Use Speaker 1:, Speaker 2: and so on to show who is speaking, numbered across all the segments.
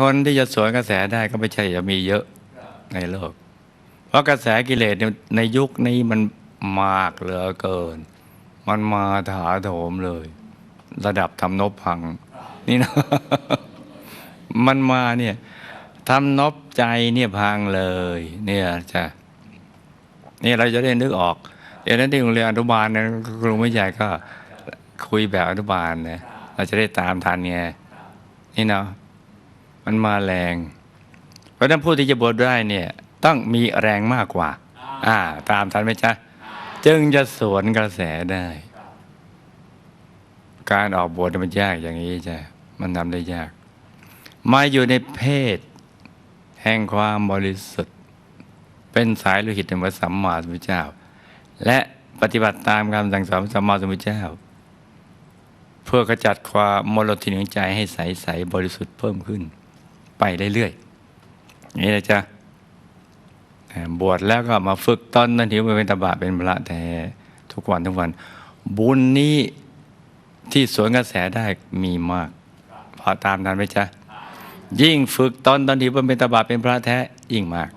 Speaker 1: คนที่จะสวนกระแสได้ก็ไม่ใช่จะมีเยอะในโลก เพราะกระแสกิเลสในยุคนี้มันมากเหลือเกิน มันมาถาโถมเลย ระดับทำนบพัง นี่นะมันมาเนี่ยทำนบใจเนี่ยพังเลย เนี่ยจ้ะนี่เราจะได้นึกออกเดี๋ยวนั้นที่โรงเรียนอนุบาลนะครูไม่ใหญ่ก็คุยแบบอนุบาลนะเราจะได้ตามทันไงนี่เนาะ มันมาแรง เพราะฉะนั้นผู้ที่จะบวชได้เนี่ยต้องมีแรงมากกว่า อ่า ตามทันไหมจ๊ะ จึงจะสวนกระแสได้ การออกบวชมันยากอย่างนี้จ้ะมันทำได้ยาก มาอยู่ในเพศ แห่งความบริสุทธิ์ เป็นสายโลหิตแห่งพระสัมมาสัมพุทธเจ้า และปฏิบัติตามคำสั่งสอนพระสัมมาสัมพุทธเจ้า เพื่อขจัดความมลทินของใจให้ใสใสๆบริสุทธิ์เพิ่มขึ้น ไปเรื่อยๆนี่นะจ๊ะบวชแล้วก็มาฝึกตอนนั้นถือเป็นตบะเป็นพระแท้ทุกวันทุกวัน บุญนี้ที่สวนกระแสได้มีมาก พอตามนั้นไหมจ๊ะยิ่งฝึกตอนตอนที่เป็นตบะเป็นพระแท้ยิ่งมาก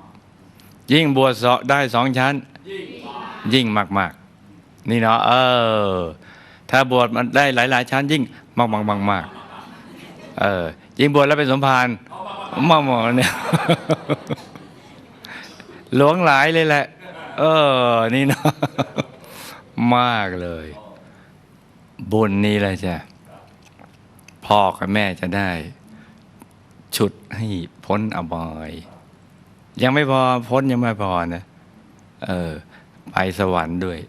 Speaker 1: ยิ่งบวชเสาะได้สองชั้น ยิ่งมากมากนี่เนาะเออ ถ้าบวชมันได้หลายๆชั้นยิ่งมากมากมากมากเออยิ่งบวชแล้วเป็นสมภาร มากมากเนี่ยหลวงหลายเลยแหละ เออ นี่เนาะมากเลย บุญนี้แหละจ้ะพ่อกับแม่จะได้ ฉุดให้พ้นอบาย ยังไม่พอพ้นยังไม่พอนะ เออ ไปสวรรค์ด้วย